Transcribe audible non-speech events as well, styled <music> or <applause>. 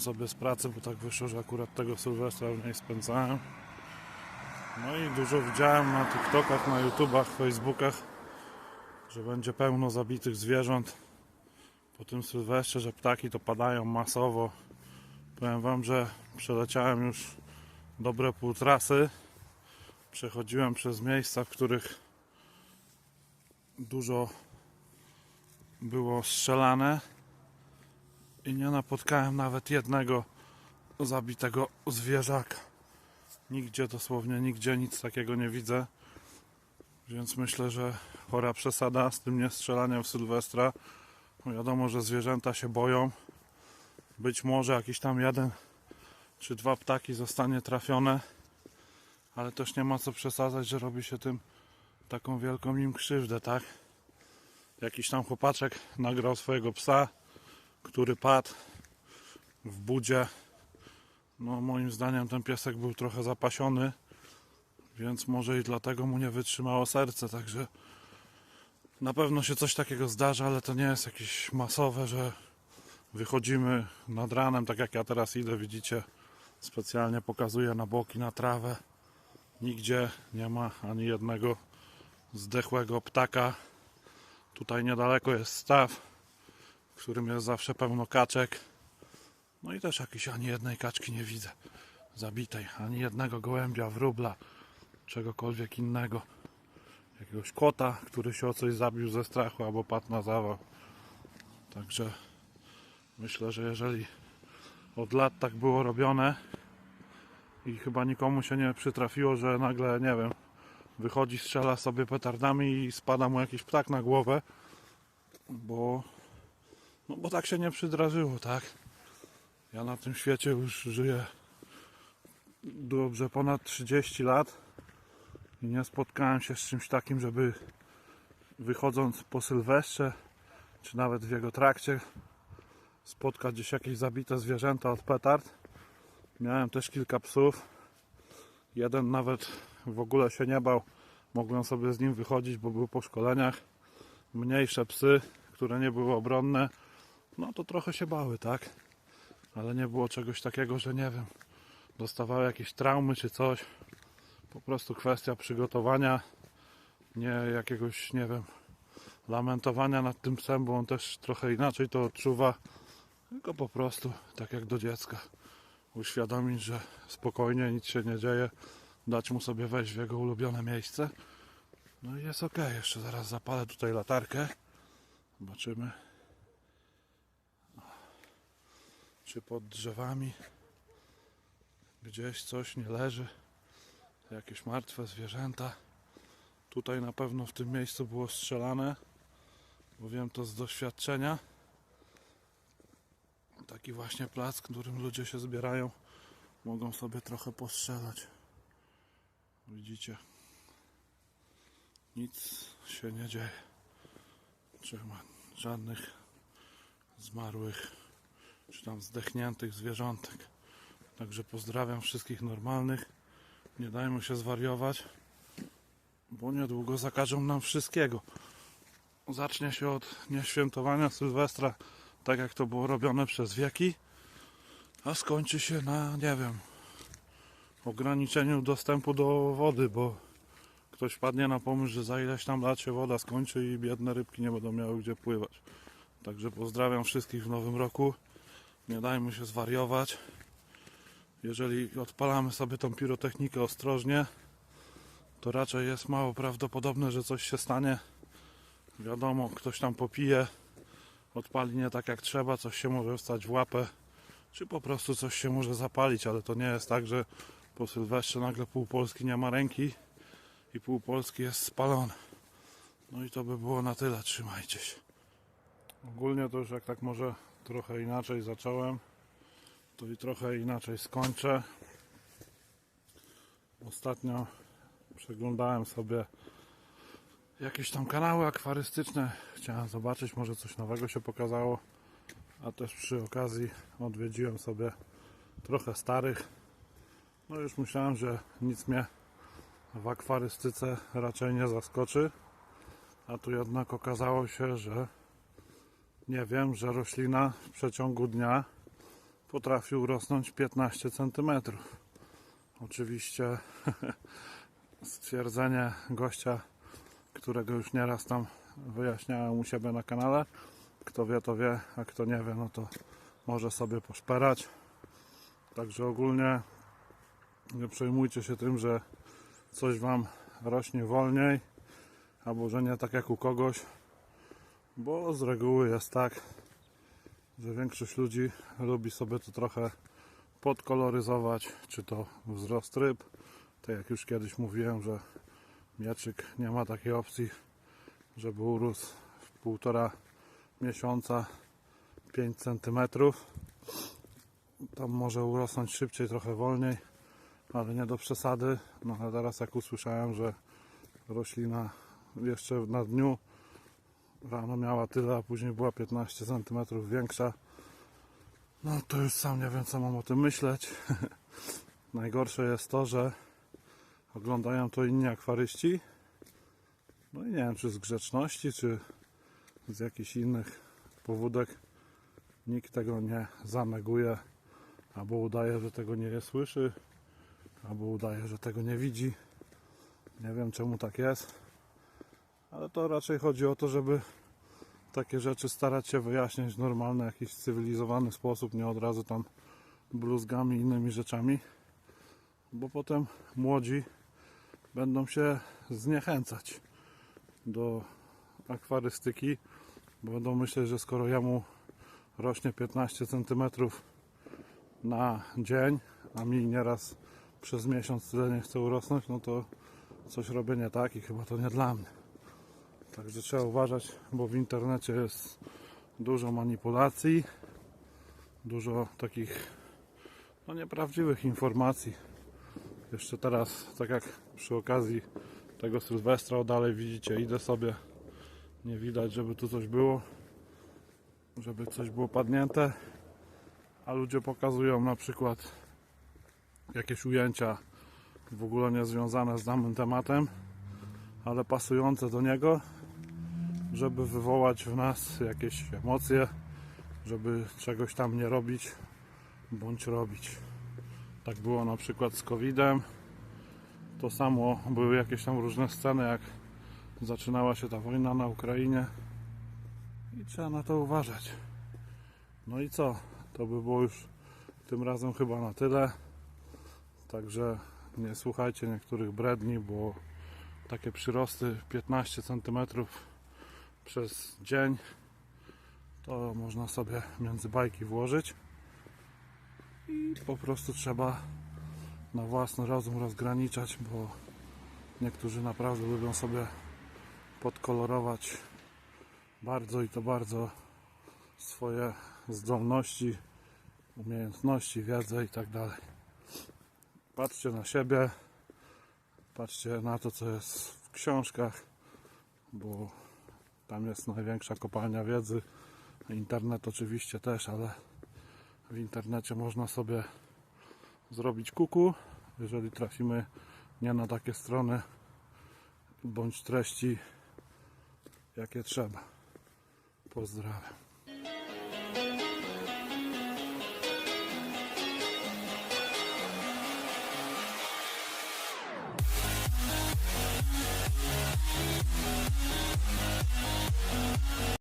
Sobie z pracy, bo tak wyszło, że akurat tego Sylwestra w niej spędzałem. No i dużo widziałem na TikTokach, na YouTubach, Facebookach, że będzie pełno zabitych zwierząt po tym Sylwestrze, że ptaki to padają masowo. Powiem Wam, że przeleciałem już dobre pół trasy. Przechodziłem przez miejsca, w których dużo było strzelane i nie napotkałem nawet jednego zabitego zwierzaka. Nigdzie, dosłownie nigdzie nic takiego nie widzę. Więc myślę, że chora przesada z tym niestrzelaniem w Sylwestra. Wiadomo, że zwierzęta się boją. Być może jakiś tam jeden czy dwa ptaki zostanie trafione, ale też nie ma co przesadzać, że robi się tym taką wielką im krzywdę, tak? Jakiś tam chłopaczek nagrał swojego psa, który padł w budzie. No moim zdaniem ten piesek był trochę zapasiony, więc może i dlatego mu nie wytrzymało serce, także na pewno się coś takiego zdarza, ale to nie jest jakieś masowe, że wychodzimy nad ranem, tak jak ja teraz idę, widzicie, specjalnie pokazuję na boki, na trawę. Nigdzie nie ma ani jednego zdechłego ptaka. Tutaj niedaleko jest staw, w którym jest zawsze pełno kaczek. No i też jakiejś ani jednej kaczki nie widzę zabitej, ani jednego gołębia, wróbla, czegokolwiek innego. Jakiegoś kota, który się o coś zabił ze strachu albo padł na zawał. Także myślę, że jeżeli od lat tak było robione i chyba nikomu się nie przytrafiło, że nagle, nie wiem, wychodzi, strzela sobie petardami i spada mu jakiś ptak na głowę, bo, no bo tak się nie przydrażyło, tak? Ja na tym świecie już żyję dobrze ponad 30 lat i nie spotkałem się z czymś takim, żeby wychodząc po Sylwestrze, czy nawet w jego trakcie, spotkać gdzieś jakieś zabite zwierzęta od petard. Miałem też kilka psów. Jeden nawet w ogóle się nie bał. Mogłem sobie z nim wychodzić, bo był po szkoleniach. Mniejsze psy, które nie były obronne, no to trochę się bały, tak? Ale nie było czegoś takiego, że nie wiem, dostawały jakieś traumy czy coś. Po prostu kwestia przygotowania, nie jakiegoś, nie wiem, lamentowania nad tym psem, bo on też trochę inaczej to odczuwa. Tylko po prostu, tak jak do dziecka, uświadomić, że spokojnie, nic się nie dzieje, dać mu sobie wejść w jego ulubione miejsce. No i jest ok, jeszcze zaraz zapalę tutaj latarkę. Zobaczymy, czy pod drzewami gdzieś coś nie leży. Jakieś martwe zwierzęta. Tutaj na pewno w tym miejscu było strzelane, bo wiem to z doświadczenia taki właśnie plac, którym ludzie się zbierają, mogą sobie trochę postrzelać. Widzicie, nic się nie dzieje. Trzyma żadnych zmarłych czy tam zdechniętych zwierzątek. Także pozdrawiam wszystkich normalnych. Nie dajmy się zwariować, bo niedługo zakażą nam wszystkiego. Zacznie się od nieświętowania Sylwestra tak jak to było robione przez wieki, a skończy się na, nie wiem, ograniczeniu dostępu do wody, bo ktoś wpadnie na pomysł, że za ileś tam lat się woda skończy i biedne rybki nie będą miały gdzie pływać. Także pozdrawiam wszystkich w nowym roku. Nie dajmy się zwariować. Jeżeli odpalamy sobie tą pirotechnikę ostrożnie, to raczej jest mało prawdopodobne, że coś się stanie. Wiadomo, ktoś tam popije, odpali nie tak jak trzeba, coś się może wstać w łapę, czy po prostu coś się może zapalić, ale to nie jest tak, że po Sylwestrze nagle pół Polski nie ma ręki i pół Polski jest spalone. No i to by było na tyle, trzymajcie się. Ogólnie to już jak tak może trochę inaczej zacząłem, to i trochę inaczej skończę. Ostatnio przeglądałem sobie jakieś tam kanały akwarystyczne. Chciałem zobaczyć, może coś nowego się pokazało. A też przy okazji odwiedziłem sobie trochę starych. No już myślałem, że nic mnie w akwarystyce raczej nie zaskoczy. A tu jednak okazało się, że nie wiem, że roślina w przeciągu dnia potrafi urosnąć 15 cm. Oczywiście <laughs> stwierdzenie gościa, którego już nieraz tam wyjaśniałem u siebie na kanale. Kto wie, to wie, a kto nie wie, no to może sobie poszperać. Także ogólnie nie przejmujcie się tym, że coś Wam rośnie wolniej, albo że nie tak jak u kogoś, bo z reguły jest tak, że większość ludzi lubi sobie to trochę podkoloryzować, czy to wzrost ryb. Tak jak już kiedyś mówiłem, że mieczyk nie ma takiej opcji, żeby urósł w półtora miesiąca 5 cm. Tam może urosnąć szybciej, trochę wolniej, ale nie do przesady. No a teraz jak usłyszałem, że roślina jeszcze na dniu rano miała tyle, a później była 15 cm większa, no to już sam nie wiem co mam o tym myśleć. <laughs> Najgorsze jest to, że oglądają to inni akwaryści. No i nie wiem, czy z grzeczności, czy z jakichś innych powódek nikt tego nie zaneguje, albo udaje, że tego nie słyszy, albo udaje, że tego nie widzi. Nie wiem czemu tak jest, ale to raczej chodzi o to, żeby takie rzeczy starać się wyjaśniać w normalny, jakiś cywilizowany sposób, nie od razu tam bluzgami i innymi rzeczami, bo potem młodzi będą się zniechęcać do akwarystyki, bo będą myśleć, że skoro jemu rośnie 15 cm na dzień, a mi nieraz przez miesiąc tyle nie chce urosnąć, no to coś robię nie tak i chyba to nie dla mnie. Także trzeba uważać, bo w internecie jest dużo manipulacji, dużo takich no, nieprawdziwych informacji. Jeszcze teraz, tak jak przy okazji tego Sylwestra, dalej widzicie, idę sobie, nie widać, żeby tu coś było, żeby coś było padnięte, a ludzie pokazują na przykład jakieś ujęcia w ogóle niezwiązane z danym tematem, ale pasujące do niego, żeby wywołać w nas jakieś emocje, żeby czegoś tam nie robić bądź robić. Tak było na przykład z COVID-em. To samo były jakieś tam różne sceny, jak zaczynała się ta wojna na Ukrainie. I trzeba na to uważać. No i co? To by było już tym razem chyba na tyle. Także nie słuchajcie niektórych bredni, bo takie przyrosty 15 cm przez dzień to można sobie między bajki włożyć i po prostu trzeba na własny rozum rozgraniczać, bo niektórzy naprawdę lubią sobie podkolorować bardzo i to bardzo swoje zdolności, umiejętności, wiedzę i tak dalej. Patrzcie na siebie, patrzcie na to, co jest w książkach, bo tam jest największa kopalnia wiedzy. Internet oczywiście też, ale w internecie można sobie zrobić kuku, jeżeli trafimy nie na takie strony bądź treści, jakie trzeba. Pozdrawiam.